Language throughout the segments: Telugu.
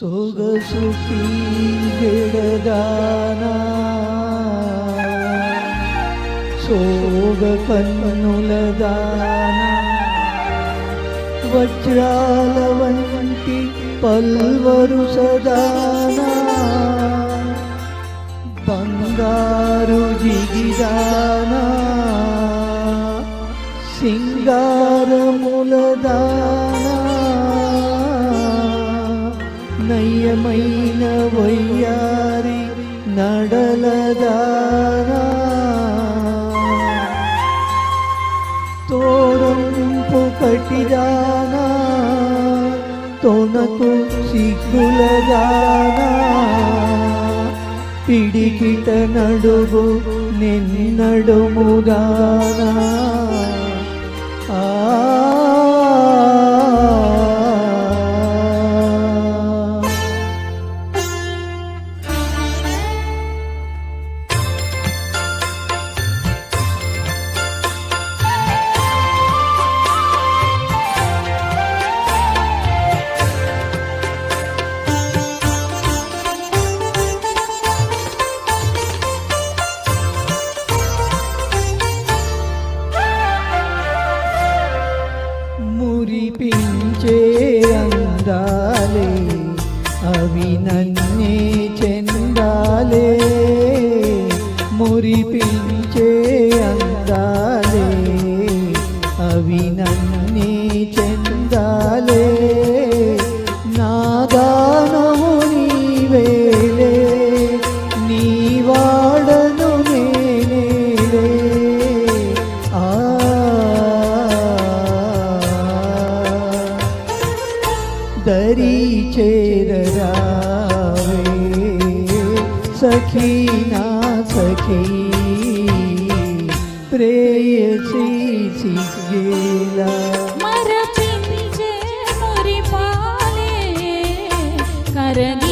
సొగసుకి జడదానా సోగ కన్నుల దానా వజ్రాల వంటి పల్వరు సదానా. బంగారు నయమైన వయ్యారి నడలదారా. తోరంపు కటిదానా తొణకు సిగ్గులదానా. పిడికిట నడుగు నిన్నడుముగానా. నన్నే చెందాలే. మురిపి సఖీ నా సఖీ ప్రేయసి సిగ్గేలా మరపించే మురిపాలే కరగించే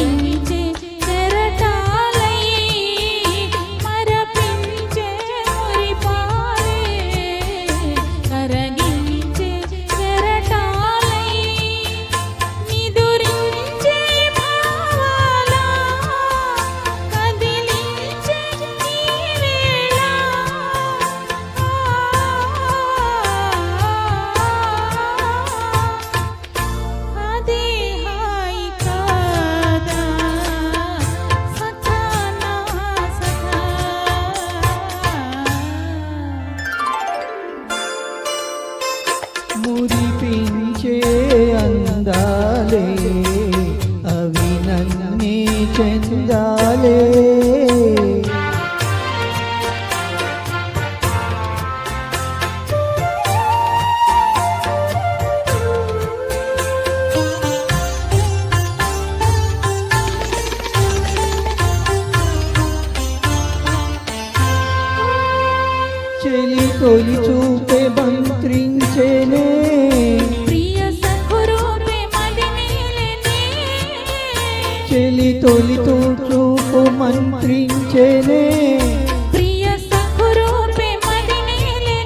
కనిపించే అందాలే అవి నన్నే చెందాలే. చెలి తొలి చెలి తొలి చూపు మంత్రించేనే. ప్రియ సఖురూపే మదినేలనే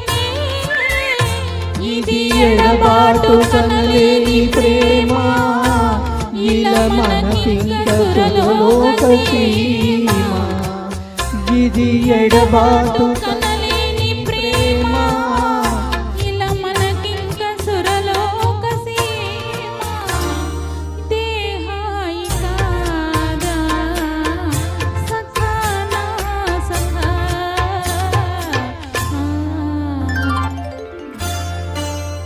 ఇది ఎడబాటు కనలేని ప్రేమ. ఇలా సీమ ఇది ఎడబాటు కనలేని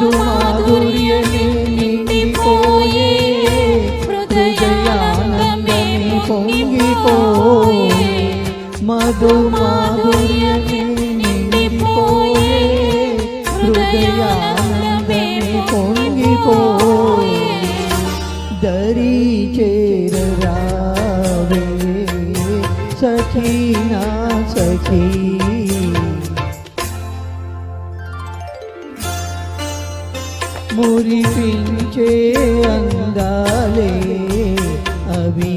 മധുമാധുര്യനിന്നിപ്പോയേ ഹൃദയാനന്ദമേ പൊങ്ങിപ്പോയേ മധുമാധുര്യനിന്നിപ്പോയേ ഹൃദയാനന്ദമേ പൊങ്ങിപ്പോയേ ദരി ചേരാവേ സഖീനാ സഖീ మురిపించే అందాలే అవి